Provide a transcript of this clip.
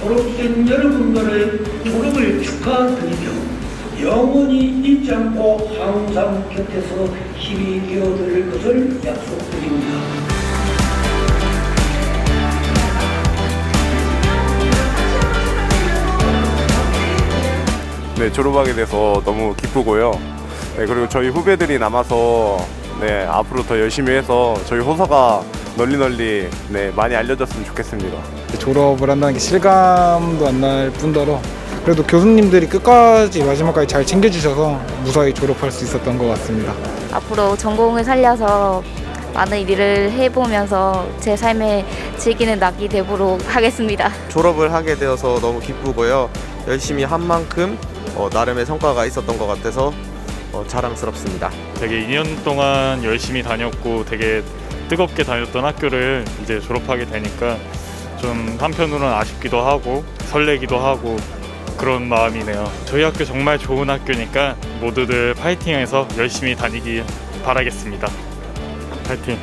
졸업된 여러분들의 졸업을 축하드리며 영원히 잊지 않고 항상 곁에서 힘이 되어드릴 것을 약속드립니다. 네, 졸업하게 돼서 너무 기쁘고요. 네, 그리고 저희 후배들이 남아서 네, 앞으로 더 열심히 해서 저희 호서가 널리 널리 네, 많이 알려졌으면 좋겠습니다. 졸업을 한다는 게 실감도 안 날 뿐더러 그래도 교수님들이 끝까지 마지막까지 잘 챙겨주셔서 무사히 졸업할 수 있었던 것 같습니다. 앞으로 전공을 살려서 많은 일을 해보면서 제 삶에 즐기는 낙이 되도록 하겠습니다. 졸업을 하게 되어서 너무 기쁘고요. 열심히 한 만큼 어, 나름의 성과가 있었던 것 같아서 어, 자랑스럽습니다. 되게 2년 동안 열심히 다녔고 되게 뜨겁게 다녔던 학교를 이제 졸업하게 되니까 좀 한편으로는 아쉽기도 하고 설레기도 하고 그런 마음이네요. 저희 학교 정말 좋은 학교니까 모두들 파이팅해서 열심히 다니길 바라겠습니다. 파이팅!